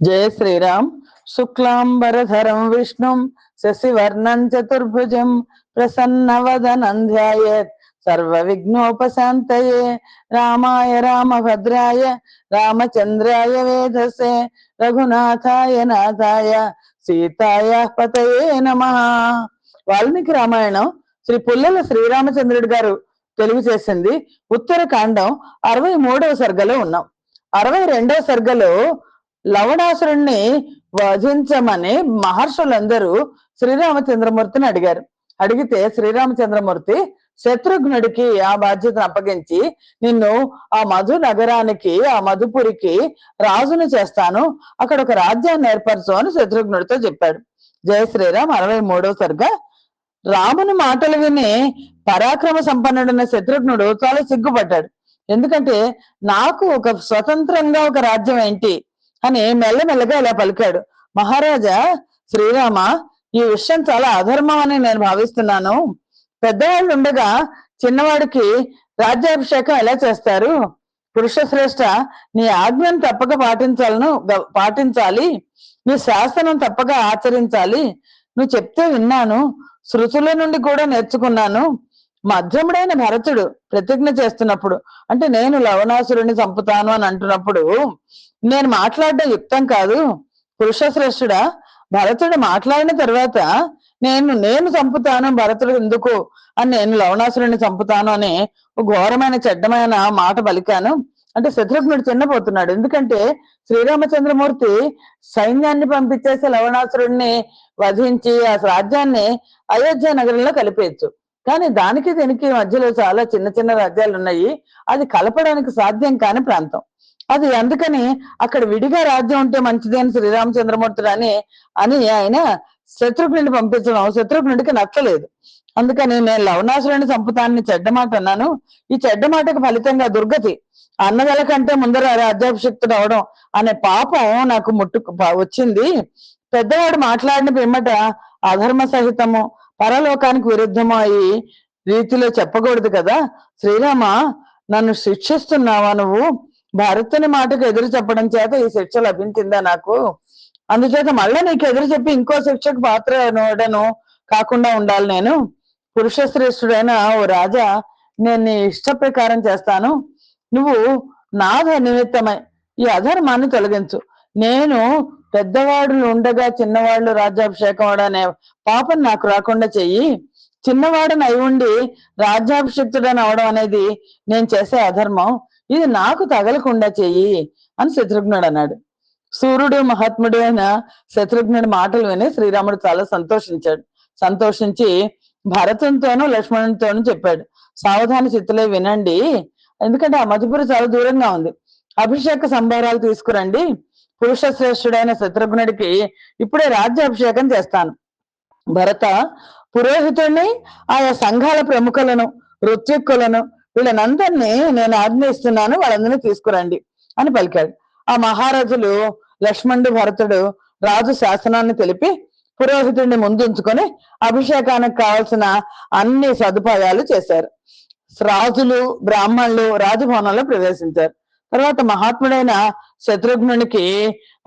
జయ శ్రీరామ్ శుక్లాంబరధరం విష్ణుం శశివర్ణం చతుర్భుజం ప్రసన్నవదనం ధ్యాయేత్ సర్వ విఘ్నోపశాంతయే రామాయ రామభద్రాయ రామచంద్రాయ వేధసే రఘునాథాయ నాథాయ సీతాయ పతయే నమ వాల్మీకి రామాయణం శ్రీ పుల్లల శ్రీరామచంద్రుడు గారు తెలుగు చేసింది ఉత్తరకాండం అరవై మూడవ సర్గలో ఉన్నాం. అరవై రెండవ సర్గలో లవణాసురుణ్ణి వధించమని మహర్షులందరూ శ్రీరామచంద్రమూర్తిని అడిగారు. అడిగితే శ్రీరామచంద్రమూర్తి శత్రుఘ్నుడికి ఆ బాధ్యతను అప్పగించి నిన్ను ఆ మధు నగరానికి ఆ మధుపురికి రాజును చేస్తాను. అక్కడ ఒక రాజ్యాన్ని ఏర్పరచు అని శత్రుఘ్నుడితో చెప్పాడు. జయ శ్రీరామ్ అరవై మూడవ సరిగా. రాముని మాటలు విని పరాక్రమ సంపన్నుడైన శత్రుఘ్నుడు చాలా సిగ్గుపడ్డాడు. ఎందుకంటే నాకు ఒక స్వతంత్రంగా ఒక రాజ్యం ఏంటి? అని మెల్లమెల్లగా ఇలా పలికాడు. మహారాజా శ్రీరామ ఈ విషయం చాలా అధర్మం అని నేను భావిస్తున్నాను. పెద్దవాళ్ళు ఉండగా చిన్నవాడికి రాజ్యాభిషేకం ఎలా చేస్తారు? పురుషశ్రేష్ట నీ ఆజ్ఞను తప్పక పాటించాలను పాటించాలి. నీ శాసనం తప్పక ఆచరించాలి. నువ్వు చెప్తే విన్నాను. శృతుల నుండి కూడా నేర్చుకున్నాను. మధ్యముడైన భరతుడు ప్రతిజ్ఞ చేస్తున్నప్పుడు అంటే నేను లవణాసురుని చంపుతాను అని అంటున్నప్పుడు నేను మాట్లాడడం యుక్తం కాదు. పురుషశ్రేష్ఠుడా భరతుడు మాట్లాడిన తర్వాత నేను నేను చంపుతాను భరతుడు ఎందుకు అని నేను లవణాసురుడిని చంపుతాను అని ఘోరమైన చెడ్డమైన మాట పలికాను. అంటే శత్రుఘ్నుడు చిన్నపోతున్నాడు. ఎందుకంటే శ్రీరామచంద్రమూర్తి సైన్యాన్ని పంపించేసి లవణాసురుడిని వధించి ఆ రాజ్యాన్ని అయోధ్య నగరంలో కలిపేయచ్చు. కానీ దానికి దీనికి మధ్యలో చాలా చిన్న చిన్న రాజ్యాలు ఉన్నాయి అది కలపడానికి సాధ్యం కాని ప్రాంతం. అది అందుకని అక్కడ విడిగా రాజ్యం ఉంటే మంచిది అని శ్రీరామచంద్రమూర్తి అని అని ఆయన శత్రుఘ్నుడిని పంపించడం శత్రుఘ్నుడికి నచ్చలేదు. అందుకని నేను లవణాసురుని సంపుతాన్ని చెడ్డ మాట అన్నాను. ఈ చెడ్డ మాటకు ఫలితంగా దుర్గతి అన్నదల కంటే ముందర రాజ్యాభిషక్తుడు అవడం అనే పాపం నాకు ముట్టు వచ్చింది. పెద్దవాడు మాట్లాడిన పిమ్మట అధర్మ సహితము పరలోకానికి విరుద్ధము అయి రీతిలో చెప్పకూడదు కదా. శ్రీరామ నన్ను శిక్షిస్తున్నావా నువ్వు? భరతుని మాటకు ఎదురు చెప్పడం చేత ఈ శిక్ష లభించిందా నాకు? అందుచేత మళ్ళా నీకు ఎదురు చెప్పి ఇంకో శిక్షకు పాత్ర నోడను కాకుండా ఉండాలి నేను. పురుషశ్రేష్ఠుడైన ఓ రాజా నేను నీ ఇష్ట ప్రకారం చేస్తాను. నువ్వు నాథ నిమిత్తమై ఈ అధర్మాన్ని తొలగించు. నేను పెద్దవాడులు ఉండగా చిన్నవాళ్ళు రాజ్యాభిషేకం అనే పాపం నాకు రాకుండా చెయ్యి. చిన్నవాడని అయి ఉండి రాజ్యాభిషిక్తుడని అవడం అనేది నేను చేసే అధర్మం. ఇది నాకు తగలకుండా చెయ్యి అని శత్రుఘ్నుడు అన్నాడు. సూర్యుడు మహాత్ముడు అయిన శత్రుఘ్నుడి మాటలు విని శ్రీరాముడు చాలా సంతోషించాడు. సంతోషించి భరతంతోనూ లక్ష్మణునితోనూ చెప్పాడు. సావధాన చిత్తులే వినండి. ఎందుకంటే ఆ మధుపురి చాలా దూరంగా ఉంది. అభిషేక సంభారాలు తీసుకురండి. పురుష శ్రేష్ఠుడైన శత్రుఘ్నుడికి ఇప్పుడే రాజ్యాభిషేకం చేస్తాను. భరత పురోహితుడిని ఆయా సంఘాల ప్రముఖులను ఋత్విక్కులను వీళ్ళనందరినీ నేను ఆజ్ఞయిస్తున్నాను వాళ్ళందరినీ తీసుకురండి అని పలికాడు. ఆ మహారాజులు లక్ష్మణుడు భరతుడు రాజు శాసనాన్ని తెలిపి పురోహితుడిని ముందుంచుకొని అభిషేకానికి కావాల్సిన అన్ని సదుపాయాలు చేశారు. రాజులు బ్రాహ్మణులు రాజభవనంలో ప్రవేశించారు. తర్వాత మహాత్ముడైన శత్రుఘ్నునికి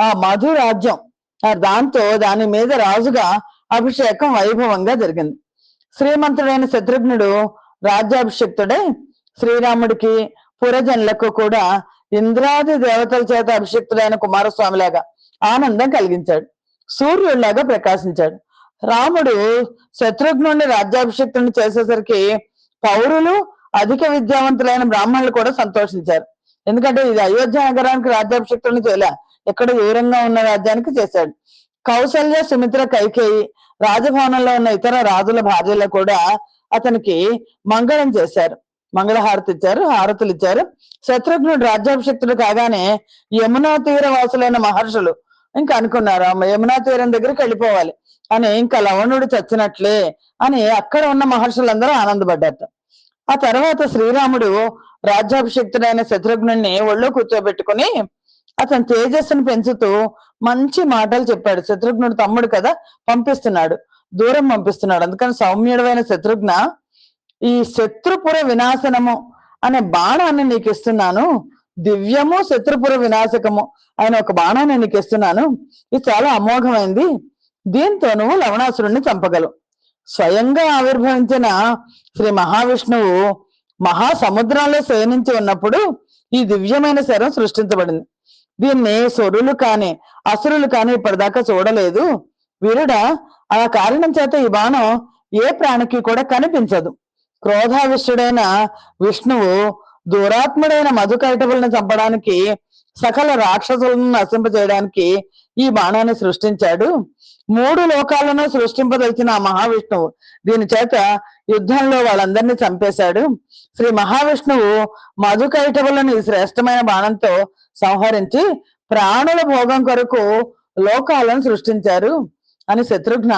ఆ మధు రాజ్యం దాంతో దాని మీద రాజుగా అభిషేకం వైభవంగా జరిగింది. శ్రీమంతుడైన శత్రుఘ్నుడు రాజ్యాభిషిక్తుడై శ్రీరాముడికి పురజనులకు కూడా ఇంద్రాది దేవతల చేత అభిషిక్తుడైన కుమారస్వామిలాగా ఆనందం కలిగించాడు. సూర్యుడిలాగా ప్రకాశించాడు. రాముడు శత్రుఘ్నుడిని రాజ్యాభిషిక్తుడిని చేసేసరికి పౌరులు అధిక విద్యావంతులైన బ్రాహ్మణులు కూడా సంతోషించారు. ఎందుకంటే ఇది అయోధ్య నగరానికి రాజ్యాభిషక్తులను చేయలే. ఎక్కడ దూరంగా ఉన్న రాజ్యానికి చేశాడు. కౌశల్య సుమిత్ర కైకేయి రాజభవనంలో ఉన్న ఇతర రాజుల భార్యలు కూడా అతనికి మంగళం చేశారు. మంగళహారతి ఇచ్చారు హారతులు ఇచ్చారు. శత్రుఘ్నుడు రాజ్యాభిషక్తుడు కాగానే యమునా తీర వాసులైన మహర్షులు ఇంకా అనుకున్నారు యమునా తీరం దగ్గరికి వెళ్ళిపోవాలి. అని ఇంకా లవణుడు చచ్చినట్లే అని అక్కడ ఉన్న మహర్షులందరూ ఆనందపడ్డారు. ఆ తర్వాత శ్రీరాముడు రాజ్యాభిషక్తుడైన శత్రుఘ్నుడిని ఒళ్ళో కూర్చోబెట్టుకుని అతని తేజస్సును పెంచుతూ మంచి మాటలు చెప్పాడు. శత్రుఘ్నుడు తమ్ముడు కదా పంపిస్తున్నాడు దూరం పంపిస్తున్నాడు. అందుకని సౌమ్యుడమైన శత్రుఘ్న ఈ శత్రుపుర వినాశనము అనే బాణాన్ని నీకు ఇస్తున్నాను. దివ్యము శత్రుపుర వినాశకము ఆయన ఒక బాణాన్ని నీకు ఇస్తున్నాను. ఇది చాలా అమోఘమైంది. దీంతో నువ్వు లవణాసురుణ్ణి చంపగలవు. స్వయంగా ఆవిర్భవించిన శ్రీ మహావిష్ణువు మహాసముద్రంలో శయనించి ఉన్నప్పుడు ఈ దివ్యమైన శరం సృష్టించబడింది. దీన్ని సురులు కాని అసురులు కాని ఇప్పటిదాకా చూడలేదు. వీరుడ ఆ కారణం చేత ఈ బాణం ఏ ప్రాణికి కూడా కనిపించదు. క్రోధావిష్టుడైన విష్ణువు దూరాత్ముడైన మధుకైటవుల్ని చంపడానికి సకల రాక్షసులను నశింపజేయడానికి ఈ బాణాన్ని సృష్టించాడు. మూడు లోకాలను సృష్టింపదలిచిన ఆ మహావిష్ణువు దీని చేత యుద్ధంలో వాళ్ళందరినీ చంపేశాడు. శ్రీ మహావిష్ణువు మధుకైటవులను ఈ శ్రేష్టమైన బాణంతో సంహరించి ప్రాణుల భోగం కొరకు లోకాలను సృష్టించారు. అని శత్రుఘ్న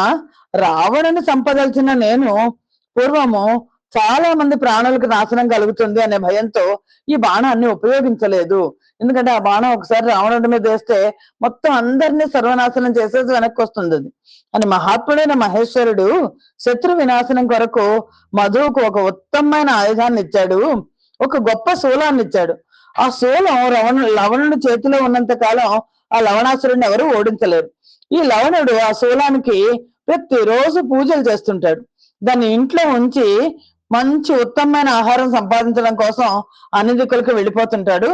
రావణుని సంపదల్చిన నేను పూర్వము చాలా మంది ప్రాణులకు నాశనం కలుగుతుంది అనే భయంతో ఈ బాణాన్ని ఉపయోగించలేదు. ఎందుకంటే ఆ బాణం ఒకసారి రావణుడి మీద వేస్తే మొత్తం అందరినీ సర్వనాశనం చేసేసి వెనక్కి వస్తుంది అది. అని మహాత్ముడైన మహేశ్వరుడు శత్రు వినాశనం కొరకు మధువుకు ఒక ఉత్తమమైన ఆయుధాన్ని ఇచ్చాడు. ఒక గొప్ప శూలాన్ని ఇచ్చాడు. ఆ శూలం రవణ లవణుడి చేతిలో ఉన్నంత కాలం ఆ లవణాసురుడిని ఎవరు ఓడించలేరు. ఈ లవణుడు ఆ శూలానికి ప్రతిరోజు పూజలు చేస్తుంటాడు. దాన్ని ఇంట్లో ఉంచి మంచి ఉత్తమమైన ఆహారం సంపాదించడం కోసం అన్ని దిక్కులకు వెళ్ళిపోతుంటాడు.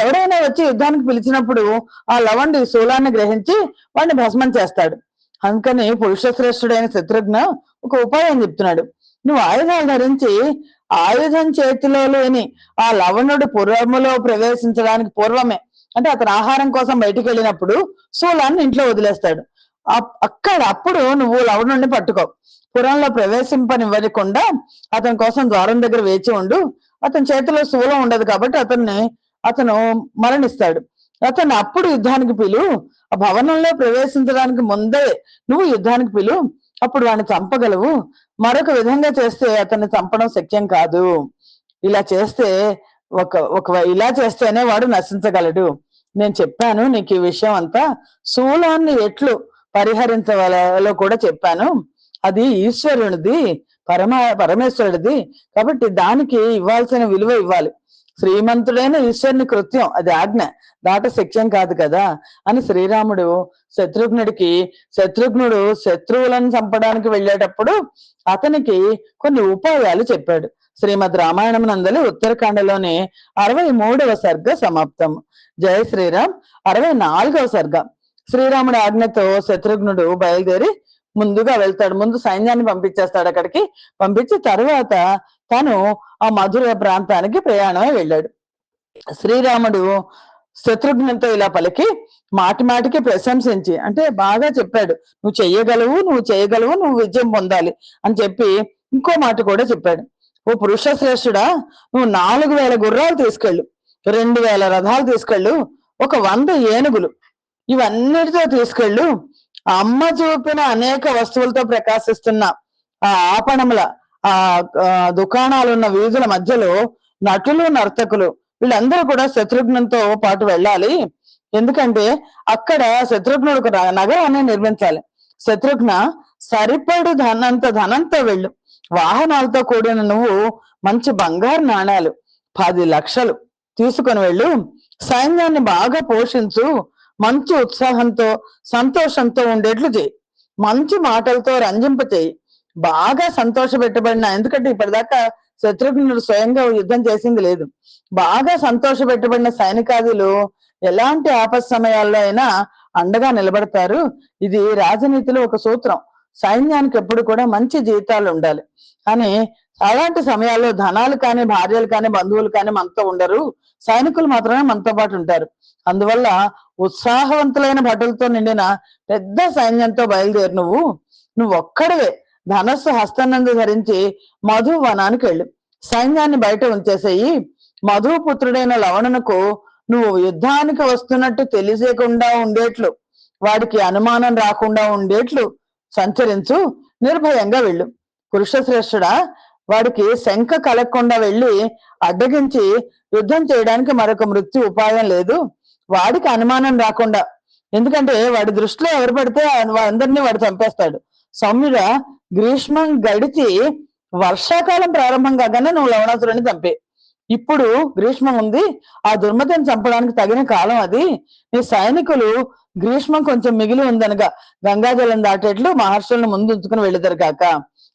ఎవరైనా వచ్చి యుద్ధానికి పిలిచినప్పుడు ఆ లవండి శూలాన్ని గ్రహించి వాడిని భస్మం చేస్తాడు. అందుకని పురుషశ్రేష్ఠుడైన శత్రుఘ్న ఒక ఉపాయం చెప్తున్నాడు. నువ్వు ఆయుధాలు ధరించి ఆయుధం చేతిలో లేని ఆ లవణుడు పూర్వములో ప్రవేశించడానికి పూర్వమే అంటే అతను ఆహారం కోసం బయటికి వెళ్ళినప్పుడు శూలాన్ని ఇంట్లో వదిలేస్తాడు. అప్- అక్కడ అప్పుడు నువ్వు లవణుడిని పట్టుకో. పురంలో ప్రవేశింపనివ్వకుండా అతని కోసం ద్వారం దగ్గర వేచి ఉండు. అతని చేతిలో శూలం ఉండదు కాబట్టి అతన్ని అతను మరణిస్తాడు. అతను అప్పుడు యుద్ధానికి పిలు. ఆ భవనంలో ప్రవేశించడానికి ముందే నువ్వు యుద్ధానికి పిలు. అప్పుడు వాడిని చంపగలవు. మరొక విధంగా చేస్తే అతన్ని చంపడం శక్యం కాదు. ఇలా చేస్తే ఒక ఒక ఇలా చేస్తేనే వాడు నశించగలడు. నేను చెప్పాను నీకు ఈ విషయం అంతా. శూలాన్ని ఎట్లు పరిహరించవలో కూడా చెప్పాను. అది ఈశ్వరునిది పరమ పరమేశ్వరుడిది. కాబట్టి దానికి ఇవ్వాల్సిన విలువ ఇవ్వాలి. శ్రీమంతుడైన ఈశ్వరుని కృత్యం అది ఆజ్ఞ. దాట శక్యం కాదు కదా అని శ్రీరాముడు శత్రుఘ్నుడికి శత్రుఘ్నుడు శత్రువులను చంపడానికి వెళ్ళేటప్పుడు అతనికి కొన్ని ఉపాయాలు చెప్పాడు. శ్రీమద్ రామాయణం నందలి ఉత్తరాఖండలోని అరవై మూడవ సర్గ సమాప్తం. జయ శ్రీరామ్. అరవై నాలుగవ సర్గ. శ్రీరాముడి ఆజ్ఞతో శత్రుఘ్నుడు బయలుదేరి ముందుగా వెళ్తాడు. ముందు సైన్యాన్ని పంపించేస్తాడు అక్కడికి. పంపించి తర్వాత తను ఆ మధుర ప్రాంతానికి ప్రయాణమై వెళ్ళాడు. శ్రీరాముడు శత్రుఘ్నంతో ఇలా పలికి మాటి మాటికి ప్రశంసించి అంటే బాగా చెప్పాడు నువ్వు చెయ్యగలవు నువ్వు చేయగలవు నువ్వు విజయం పొందాలి అని చెప్పి ఇంకో మాట కూడా చెప్పాడు. ఓ పురుష శ్రేష్ఠుడా నువ్వు నాలుగు వేల గుర్రాలు తీసుకెళ్ళు రెండు వేల రథాలు తీసుకెళ్ళు ఒక వంద ఏనుగులు ఇవన్నిటితో తీసుకెళ్ళు అమ్మ చూపిన అనేక వస్తువులతో ప్రకాశిస్తున్న ఆ ఆపణముల ఆ దుకాణాలు దుకాణాలున్న వీధుల మధ్యలో నటులు నర్తకులు వీళ్ళందరూ కూడా శత్రుఘ్నంతో పాటు వెళ్ళాలి. ఎందుకంటే అక్కడ శత్రుఘ్నుడు ఒక నగరాన్ని నిర్మించాలి. శత్రుఘ్న సరిపడు ధనంత ధనంతో వెళ్ళు. వాహనాలతో కూడిన నువ్వు మంచి బంగారు నాణాలు పది లక్షలు తీసుకొని వెళ్ళు. సైన్యాన్ని బాగా పోషించు. మంచి ఉత్సాహంతో సంతోషంతో ఉండేట్లు చేయి. మంచి మాటలతో రంజింప చేయి. బాగా సంతోష పెట్టబడిన ఎందుకంటే ఇప్పటిదాకా శత్రుఘ్నుడు స్వయంగా యుద్ధం చేసింది లేదు. బాగా సంతోష పెట్టబడిన సైనికాదులు ఎలాంటి ఆపత్ సమయాల్లో అయినా అండగా నిలబడతారు. ఇది రాజనీతిలో ఒక సూత్రం. సైన్యానికి ఎప్పుడు కూడా మంచి జీతాలు ఉండాలి. అని అలాంటి సమయాల్లో ధనాలు కానీ భార్యలు కానీ బంధువులు కానీ మనతో ఉండరు. సైనికులు మాత్రమే మనతో పాటు ఉంటారు. అందువల్ల ఉత్సాహవంతులైన భటులతో నిండిన పెద్ద సైన్యంతో బయలుదేరి నువ్వు. నువ్వు ఒక్కడవే. ధనస్సు హస్తనందు ధరించి మధు వనానికి వెళ్ళు. సైన్యాన్ని బయట ఉంచేసేయి. మధుపుత్రుడైన లవణునకు నువ్వు యుద్ధానికి వస్తున్నట్టు తెలిసేకుండా ఉండేట్లు. వాడికి అనుమానం రాకుండా ఉండేట్లు. సంచరించు. నిర్భయంగా వెళ్ళు. పురుషశ్రేష్ఠుడా వాడికి శంఖ కలగకుండా వెళ్ళి అడ్డగించి యుద్ధం చేయడానికి మరొక మృత్యు ఉపాయం లేదు. వాడికి అనుమానం రాకుండా. ఎందుకంటే వాడి దృష్టిలో ఎవరు పడితే అందరినీ వాడు చంపేస్తాడు. సౌమ్యుడ గ్రీష్మం గడిచి వర్షాకాలం ప్రారంభం కాగానే నువ్వు లవణాసురుని చంపే. ఇప్పుడు గ్రీష్మం ఉంది. ఆ దుర్మతిని చంపడానికి తగిన కాలం అది. నీ సైనికులు గ్రీష్మం కొంచెం మిగిలి ఉందనగా గంగాజలం దాటేట్లు మహర్షులను ముందు ఉంచుకుని వెళ్ళిద్దరు కాక.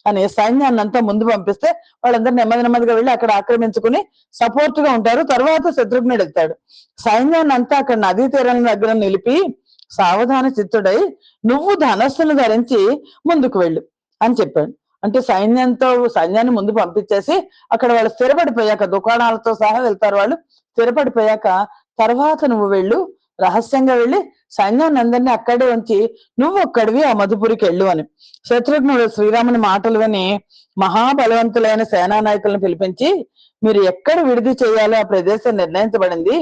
అని సైన్యాన్ని అంతా ముందు పంపిస్తే వాళ్ళందరూ నెమ్మది నెమ్మదిగా వెళ్ళి అక్కడ ఆక్రమించుకుని సపోర్ట్గా ఉంటారు. తర్వాత శత్రుఘ్నుడు ఎత్తాడు సైన్యాన్ని అంతా అక్కడ నదీ తీరం దగ్గర నిలిపి సావధాన చిత్తుడై నువ్వు ధనస్సును ధరించి ముందుకు వెళ్ళు అని చెప్పాడు. అంటే సైన్యంతో సైన్యాన్ని ముందు పంపించేసి అక్కడ వాళ్ళు స్థిరపడిపోయాక దుకాణాలతో సహా వెళ్తారు వాళ్ళు. స్థిరపడిపోయాక తర్వాత నువ్వు వెళ్ళు రహస్యంగా వెళ్ళి సైన్యాన్ని అందరినీ అక్కడే ఉంచి నువ్వు ఒక్కడివి ఆ మధుపురికి వెళ్ళు అని. శత్రుఘ్నుడు శ్రీరాముని మాటలు విని మహాబలవంతులైన సేనా నాయకులను పిలిపించి మీరు ఎక్కడ విడిది చేయాలో ఆ ప్రదేశం నిర్ణయించబడింది.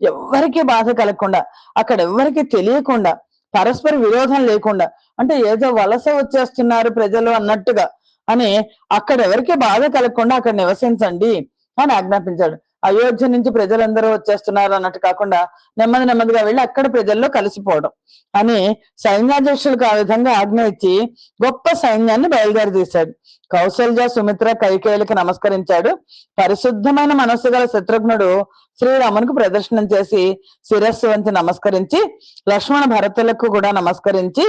ఎవ్వరికీ బాధ కలగకుండా అక్కడ ఎవ్వరికి తెలియకుండా పరస్పర విరోధం లేకుండా అంటే ఏదో వలస వచ్చేస్తున్నారు ప్రజలు అన్నట్టుగా అని అక్కడ ఎవరికి బాధ కలగకుండా అక్కడ నివసించండి అని ఆజ్ఞాపించాడు. అయోధ్య నుంచి ప్రజలందరూ వచ్చేస్తున్నారు అన్నట్టు కాకుండా నెమ్మది నెమ్మదిగా వెళ్ళి అక్కడ ప్రజల్లో కలిసిపోవడం అని సైన్యాధ్యక్షులకు ఆ విధంగా ఆజ్ఞ ఇచ్చి గొప్ప సైన్యాన్ని బయలుదేరి తీశాడు కౌశల్య సుమిత్ర కైకేయులకి నమస్కరించాడు. పరిశుద్ధమైన మనస్సు గల శత్రుఘ్నుడు శ్రీరామునికి ప్రదర్శనం చేసి శిరస్సు వంచి నమస్కరించి లక్ష్మణ భరతులకు కూడా నమస్కరించి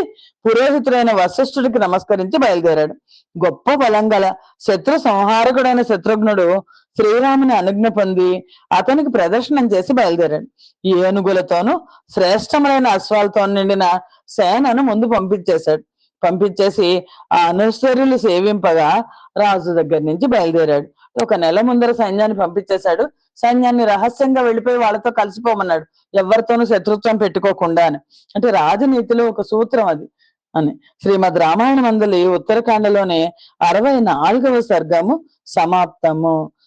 పురోహితుడైన వశిష్ఠుడికి నమస్కరించి బయలుదేరాడు. గొప్ప బలం గల శత్రు సంహారకుడైన శత్రుఘ్నుడు శ్రీరాముని అనుజ్ఞ పొంది అతనికి ప్రదర్శనం చేసి బయలుదేరాడు. ఏనుగులతోనూ శ్రేష్టమైన అశ్వాలతో నిండిన సేనను ముందు పంపించేశాడు. పంపించేసి ఆ అనుసరులు సేవింపగా రాజు దగ్గర నుంచి బయలుదేరాడు. ఒక నెల ముందర సైన్యాన్ని పంపించేశాడు. సైన్యాన్ని రహస్యంగా వెళ్ళిపోయి వాళ్ళతో కలిసిపోమన్నాడు. ఎవరితోనూ శత్రుత్వం పెట్టుకోకుండా అని. అంటే రాజనీతిలో ఒక సూత్రం అది అని. శ్రీమద్ రామాయణ మందలి ఉత్తరాఖండలోని అరవై నాలుగవ సర్గము సమాప్తము.